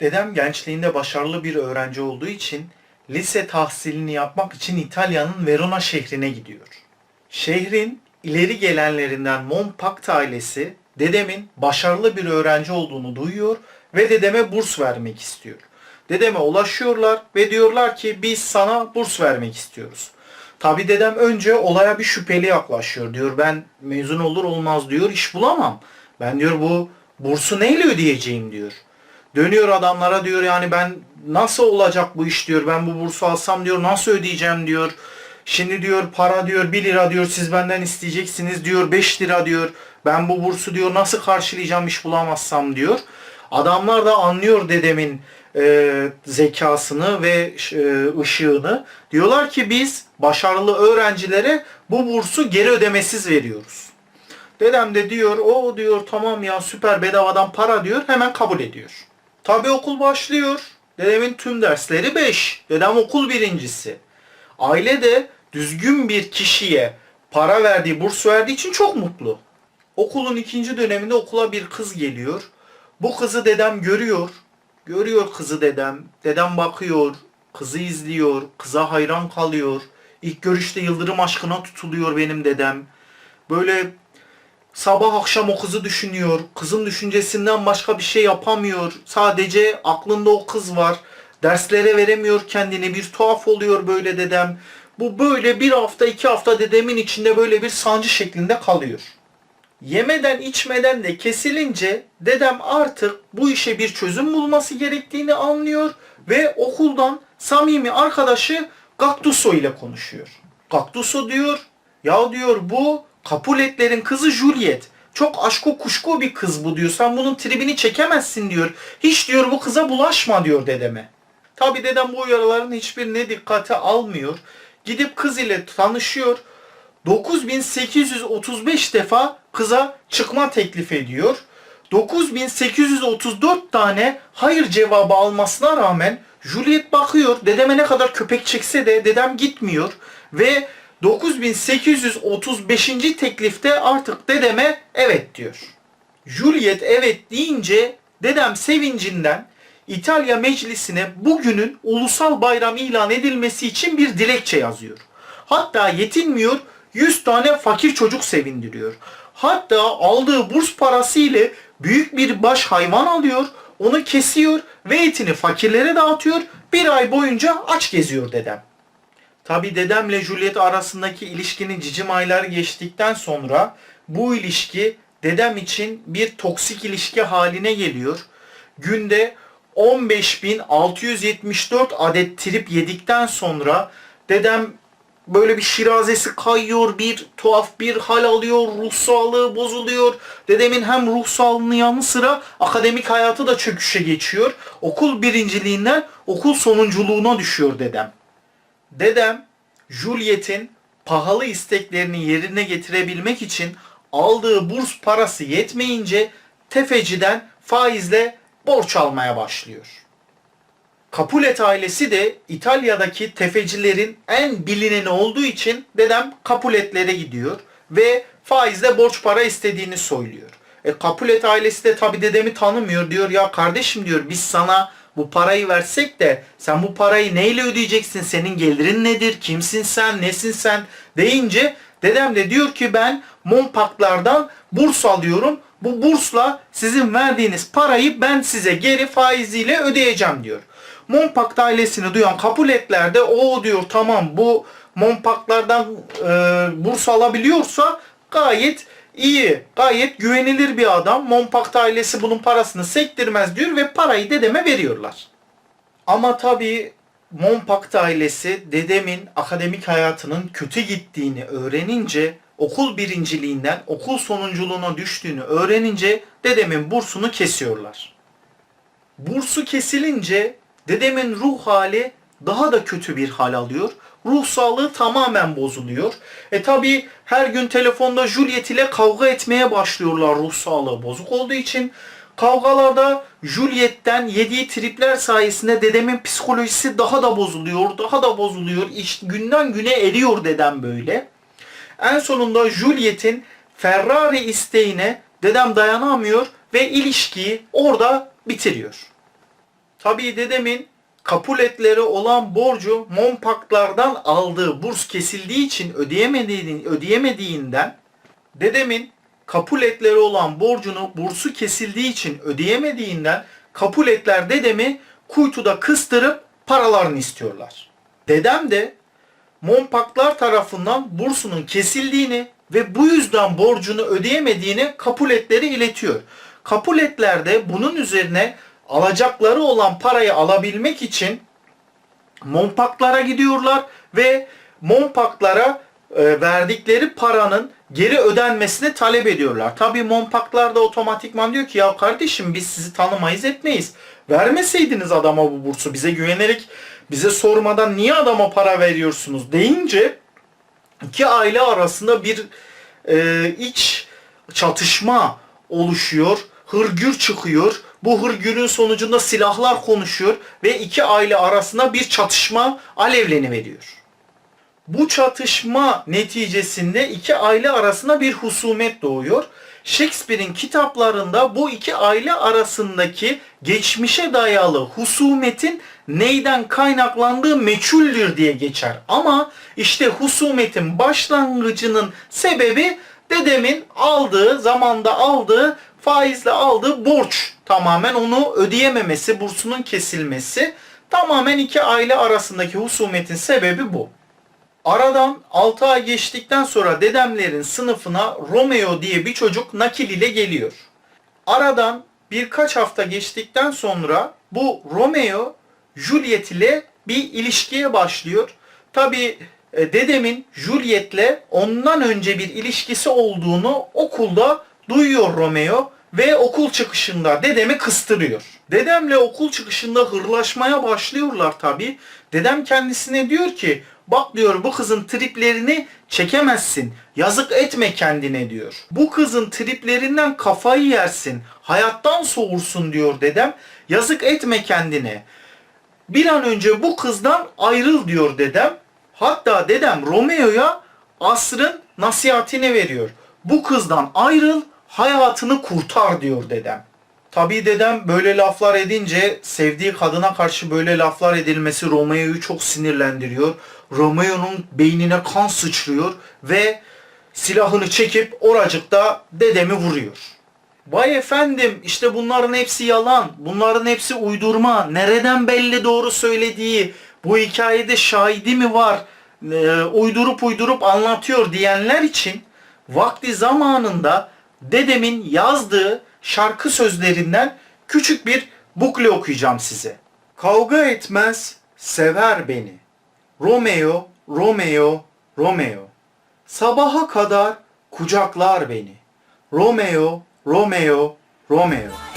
Dedem gençliğinde başarılı bir öğrenci olduğu için lise tahsilini yapmak için İtalya'nın Verona şehrine gidiyor. Şehrin ileri gelenlerinden Montpact ailesi dedemin başarılı bir öğrenci olduğunu duyuyor ve dedeme burs vermek istiyor. Dedeme ulaşıyorlar ve diyorlar ki biz sana burs vermek istiyoruz. Tabi dedem önce olaya bir şüpheli yaklaşıyor. Diyor ben mezun olur olmaz diyor iş bulamam. Ben diyor bu bursu neyle ödeyeceğim diyor. Dönüyor adamlara diyor yani ben nasıl olacak bu iş diyor. Ben bu bursu alsam diyor nasıl ödeyeceğim diyor. Şimdi diyor para diyor 1 lira diyor siz benden isteyeceksiniz diyor 5 lira diyor. Ben bu bursu diyor nasıl karşılayacağım iş bulamazsam diyor. Adamlar da anlıyor dedemin e, zekasını ve e, ışığını. Diyorlar ki biz başarılı öğrencilere bu bursu geri ödemesiz veriyoruz. Dedem de diyor o diyor tamam ya süper bedavadan para diyor hemen kabul ediyor. Tabi okul başlıyor. Dedemin tüm dersleri 5. Dedem okul birincisi. Aile de düzgün bir kişiye para verdiği, burs verdiği için çok mutlu. Okulun ikinci döneminde okula bir kız geliyor. Bu kızı dedem görüyor. Görüyor kızı dedem. Dedem bakıyor, kızı izliyor, kıza hayran kalıyor. İlk görüşte yıldırım aşkına tutuluyor benim dedem. Böyle sabah akşam o kızı düşünüyor. Kızın düşüncesinden başka bir şey yapamıyor. Sadece aklında o kız var. Derslere veremiyor kendini. Bir tuhaf oluyor böyle dedem. Bu böyle bir hafta iki hafta dedemin içinde böyle bir sancı şeklinde kalıyor. Yemeden içmeden de kesilince dedem artık bu işe bir çözüm bulması gerektiğini anlıyor ve okuldan samimi arkadaşı Gaktuso ile konuşuyor. Gaktuso diyor ya diyor bu Capuletlerin kızı Juliet. Çok aşko kuşku bir kız bu diyor. Sen bunun tribini çekemezsin diyor. Hiç diyor bu kıza bulaşma diyor dedeme. Tabi dedem bu uyarıların hiçbirine dikkate almıyor. Gidip kız ile tanışıyor. 9835 defa kıza çıkma teklif ediyor. 9834 tane hayır cevabı almasına rağmen Juliet bakıyor. Dedeme ne kadar köpek çekse de dedem gitmiyor. Ve 9835. teklifte artık dedeme evet diyor. Juliet evet deyince dedem sevincinden İtalya meclisine bugünün ulusal bayram ilan edilmesi için bir dilekçe yazıyor. Hatta yetinmiyor 100 tane fakir çocuk sevindiriyor. Hatta aldığı burs parası ile büyük bir baş hayvan alıyor, onu kesiyor ve etini fakirlere dağıtıyor. Bir ay boyunca aç geziyor dedem. Tabi dedemle Juliet arasındaki ilişkinin cicim aylar geçtikten sonra bu ilişki dedem için bir toksik ilişki haline geliyor. Günde 15.674 adet trip yedikten sonra dedem böyle bir şirazesi kayıyor, bir tuhaf bir hal alıyor, ruh sağlığı bozuluyor. Dedemin hem ruh sağlığının yanı sıra akademik hayatı da çöküşe geçiyor. Okul birinciliğinden okul sonunculuğuna düşüyor dedem. Dedem Juliet'in pahalı isteklerini yerine getirebilmek için aldığı burs parası yetmeyince tefeciden faizle borç almaya başlıyor. Capulet ailesi de İtalya'daki tefecilerin en bilineni olduğu için dedem Capuletlere gidiyor ve faizle borç para istediğini söylüyor. E Capulet ailesi de tabi dedemi tanımıyor. Diyor ya kardeşim diyor biz sana bu parayı versek de sen bu parayı neyle ödeyeceksin? Senin gelirin nedir? Kimsin sen? Nesin sen? deyince dedem de diyor ki ben Monpaklardan burs alıyorum. Bu bursla sizin verdiğiniz parayı ben size geri faiziyle ödeyeceğim diyor. Monpakt ailesini duyan Capuletler de o diyor tamam bu Monpaklardan e, burs alabiliyorsa gayet iyi, gayet güvenilir bir adam. Monpakt ailesi bunun parasını sektirmez diyor ve parayı dedeme veriyorlar. Ama tabii Monpakt ailesi dedemin akademik hayatının kötü gittiğini öğrenince okul birinciliğinden okul sonunculuğuna düştüğünü öğrenince dedemin bursunu kesiyorlar. Bursu kesilince dedemin ruh hali daha da kötü bir hal alıyor. Ruh sağlığı tamamen bozuluyor. E tabi her gün telefonda Juliet ile kavga etmeye başlıyorlar ruh sağlığı bozuk olduğu için. Kavgalarda Juliet'ten yediği tripler sayesinde dedemin psikolojisi daha da bozuluyor, daha da bozuluyor. İşte günden güne eriyor dedem böyle. En sonunda Juliet'in Ferrari isteğine dedem dayanamıyor ve ilişkiyi orada bitiriyor. Tabii dedemin kapuletleri olan borcu Monpaklardan aldığı burs kesildiği için ödeyemediğini, ödeyemediğinden dedemin kapuletleri olan borcunu bursu kesildiği için ödeyemediğinden kapuletler dedemi kuytuda kıstırıp paralarını istiyorlar. Dedem de Monpaklar tarafından bursunun kesildiğini ve bu yüzden borcunu ödeyemediğini kapuletleri iletiyor. Kapuletler de bunun üzerine alacakları olan parayı alabilmek için Monpaklara gidiyorlar ve Monpaklara e, verdikleri paranın geri ödenmesini talep ediyorlar. Tabii Monpaklar da otomatikman diyor ki ya kardeşim biz sizi tanımayız etmeyiz. Vermeseydiniz adama bu bursu bize güvenerek bize sormadan niye adama para veriyorsunuz deyince iki aile arasında bir e, iç çatışma oluşuyor. Hırgür çıkıyor. Bu hırgürün sonucunda silahlar konuşuyor ve iki aile arasında bir çatışma alevleniveriyor. Bu çatışma neticesinde iki aile arasında bir husumet doğuyor. Shakespeare'in kitaplarında bu iki aile arasındaki geçmişe dayalı husumetin neyden kaynaklandığı meçhuldür diye geçer. Ama işte husumetin başlangıcının sebebi dedemin aldığı, zamanda aldığı, faizle aldığı borç. Tamamen onu ödeyememesi, bursunun kesilmesi. Tamamen iki aile arasındaki husumetin sebebi bu. Aradan 6 ay geçtikten sonra dedemlerin sınıfına Romeo diye bir çocuk nakil ile geliyor. Aradan birkaç hafta geçtikten sonra bu Romeo Juliet ile bir ilişkiye başlıyor. Tabi dedemin Juliet'le ondan önce bir ilişkisi olduğunu okulda duyuyor Romeo ve okul çıkışında dedemi kıstırıyor. Dedemle okul çıkışında hırlaşmaya başlıyorlar tabi. Dedem kendisine diyor ki bak diyor bu kızın triplerini çekemezsin. Yazık etme kendine diyor. Bu kızın triplerinden kafayı yersin. Hayattan soğursun diyor dedem. Yazık etme kendine. Bir an önce bu kızdan ayrıl diyor dedem. Hatta dedem Romeo'ya asrın nasihatini veriyor. Bu kızdan ayrıl, hayatını kurtar diyor dedem. Tabii dedem böyle laflar edince sevdiği kadına karşı böyle laflar edilmesi Romeo'yu çok sinirlendiriyor. Romeo'nun beynine kan sıçrıyor ve silahını çekip oracıkta dedemi vuruyor. Vay efendim işte bunların hepsi yalan, bunların hepsi uydurma, nereden belli doğru söylediği, bu hikayede şahidi mi var, e, uydurup uydurup anlatıyor diyenler için vakti zamanında dedemin yazdığı şarkı sözlerinden küçük bir bukle okuyacağım size. Kavga etmez, sever beni. Romeo, Romeo, Romeo. Sabaha kadar kucaklar beni. Romeo, Romeo, Romeo.